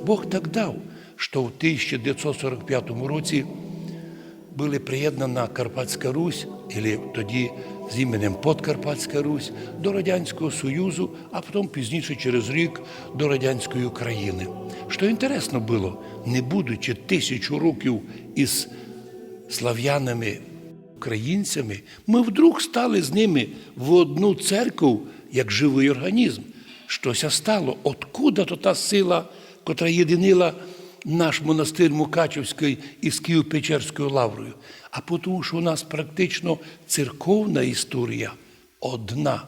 Бог так дав, що в 1945 році була приєднана Карпатська Русь, або тоді з іменем Подкарпатська Русь, до Радянського Союзу, а потім пізніше через рік до Радянської України. Що інтересно було, не будучи тисячу років із слав'янами українцями, ми вдруг стали з ними в одну церкву, як живий організм. Щося стало, откуда то та сила, котра єдинила наш монастир Мукачівський із Києво-Печерською лаврою, а тому, що у нас практично церковна історія одна.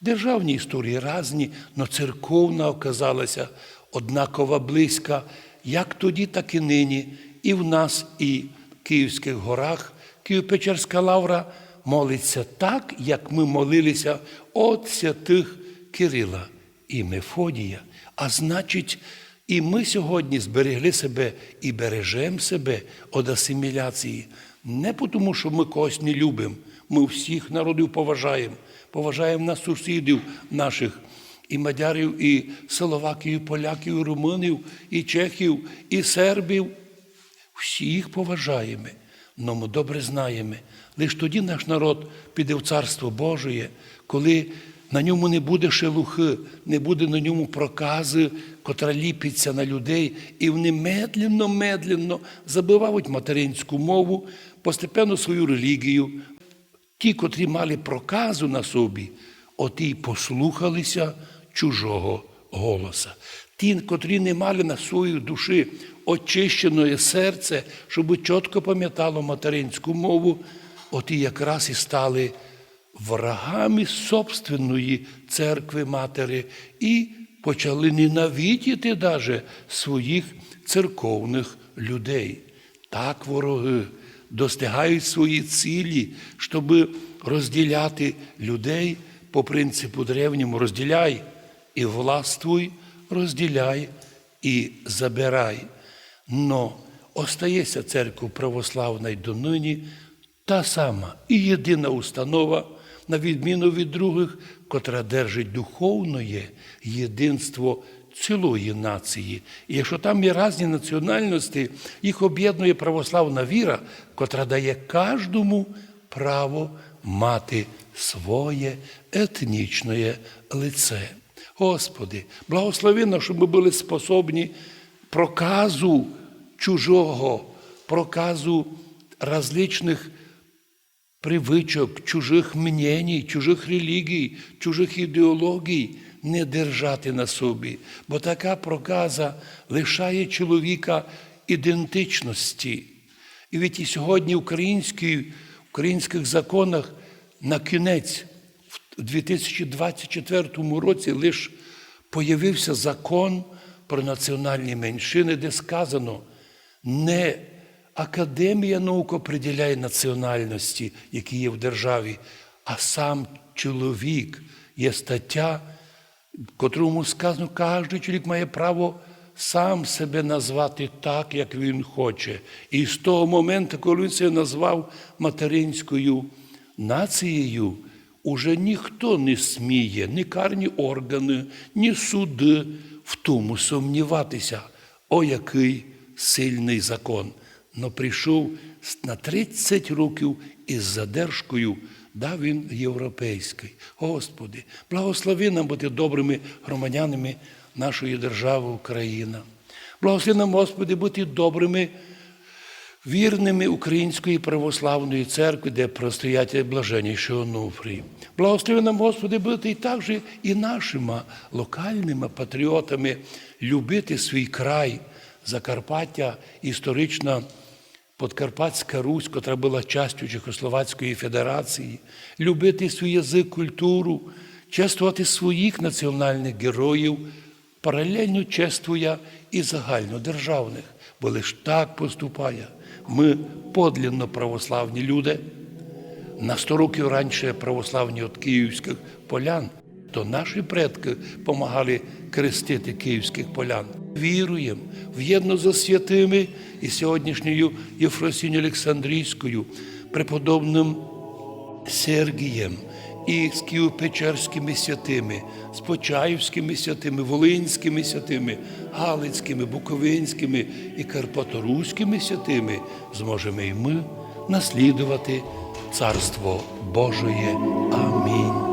Державні історії різні, але церковна оказалася однакова близька, як тоді, так і нині, і в нас, і в Київських горах. Києво-Печерська лавра молиться так, як ми молилися от святих Кирила і Мефодія. А значить, і ми сьогодні зберегли себе і бережемо себе від асиміляції. Не тому, що ми когось не любимо, ми всіх народів поважаємо, поважаємо нас сусідів наших, і мадярів, і словаків, і поляків, і румунів, і чехів, і сербів. Всіх поважаємо, но ми добре знаємо. Лише тоді наш народ піде в Царство Божеє, коли на ньому не буде шелухи, не буде на ньому прокази, котра ліпиться на людей, і вони медленно, медленно забивають материнську мову, постепенно свою релігію. Ті, котрі мали проказу на собі, оті й послухалися чужого голоса. Ті, котрі не мали на своїй душі очищене серце, щоб чітко пам'ятало материнську мову, оті якраз і стали врагами собственної церкви матері і почали ненавидіти даже своїх церковних людей. Так вороги достигають свої цілі, щоб розділяти людей по принципу древньому розділяй і властвуй, розділяй і забирай. Но остається церква православна й донині та сама і єдина установа, на відміну від других, котра держить духовне єдинство цілої нації. І якщо там є різні національності, їх об'єднує православна віра, котра дає кожному право мати своє етнічне лице. Господи, благослови щоб ми були способні проказу чужого, проказу различних привичок, чужих мненій, чужих релігій, чужих ідеологій не держати на собі, бо така проказа лишає чоловіка ідентичності. І від і сьогодні в українських законах на кінець в 2024 році лише появився закон про національні меншини, де сказано, не академія наук определяє національності, які є в державі, а сам чоловік є стаття, котрому сказано, кожен чоловік має право сам себе назвати так, як він хоче. І з того моменту, коли він себе назвав материнською нацією, уже ніхто не сміє, ні карні органи, ні суди в тому сумніватися. О, який сильний закон! Но прийшов на 30 років із задержкою, да він європейський. Господи, благослови нам бути добрими громадянами нашої держави Україна. Благослови нам, Господи, бути добрими вірними Української православної церкви, де простоять блаженніший Онуфрій. Благослови нам, Господи, бути і також і нашими локальними патріотами, любити свій край, Закарпаття, історична Подкарпатська Русь, котра була частю Чехословацької Федерації, любити свій язик, культуру, чествувати своїх національних героїв, паралельно чествує і загальнодержавних, бо лише так поступає. Ми подлинно православні люди. На 100 років раніше православні від київських полян, то наші предки допомагали крестити київських полян. Віруємо в єдно за святими і сьогоднішньою Єфросінь Олександрійською, преподобним Сергієм і з Києво-Печерськими святими, з Почаївськими святими, Волинськими святими, Галицькими, Буковинськими і Карпаторуськими святими зможемо і ми наслідувати Царство Божоє. Амінь.